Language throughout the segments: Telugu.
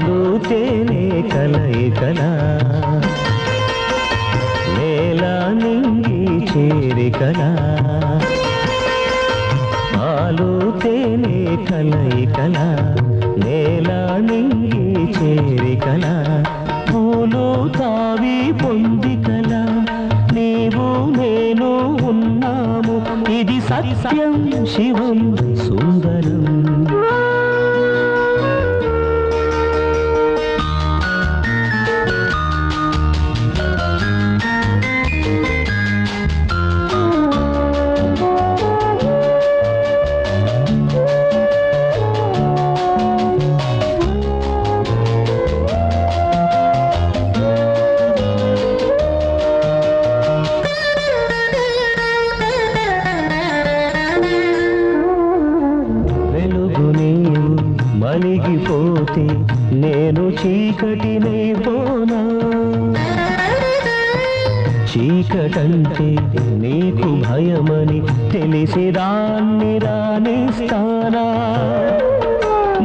పాలు తేనె కలయికలా నేల నింగి చేరికలా పాలు తేనె కలయికలా నేల నింగి చేరికలా పూలు తావి పొందికలా నీవు నేను ఉన్నాము. ఇది సత్యం శివం సుందరం. పోతే నేను చీకటినై పోనా? చీకటంటే నీకు భయమని తెలిసి దాన్ని రాణిస్తానా?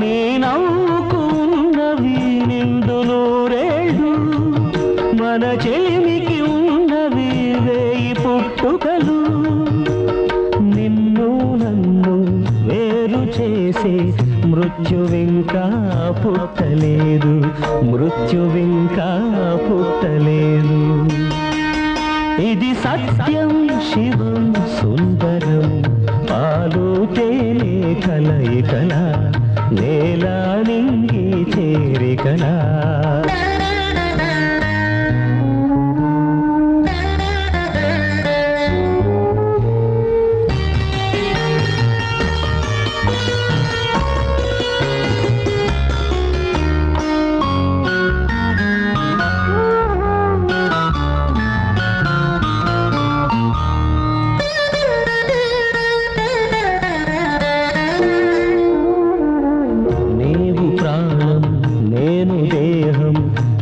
నీ నవ్వుకున్నవి నిండు నూరేళ్ళు మన చెలిమికి ఉన్నవి వేయి పుట్టుకలు. నిన్ను నన్ను వేరు చేసే మృత్యువింకా పుట్టలేదు. మృత్యువింకా పుట్టలేదు. ఇది సత్యం శివం సుందరం. పాలు తేనె కలయికల నేలా నింగి చేరికలా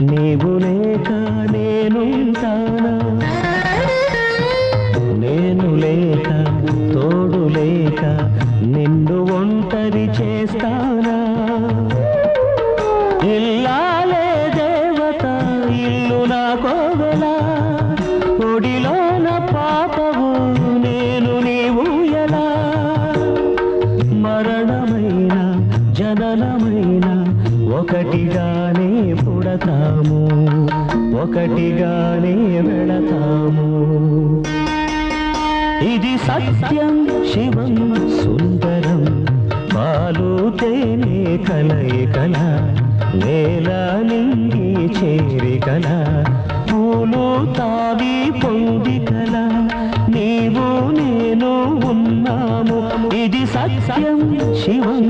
నీవు లేక నేనుంటానా? నేను లేక తోడు లేక నిన్ను ఒంటరి చేస్తానా? ఇలా ఒకటిగానే పుడతాము ఒకటిగానే వెళతాము. ఇది సత్యం శివం సుందరం పాలు కలయి కలయికల నేల నింగి చేరికల పూలు తావి పొందికల నీవు నేను ఉన్నాము. ఇది సత్యం శివం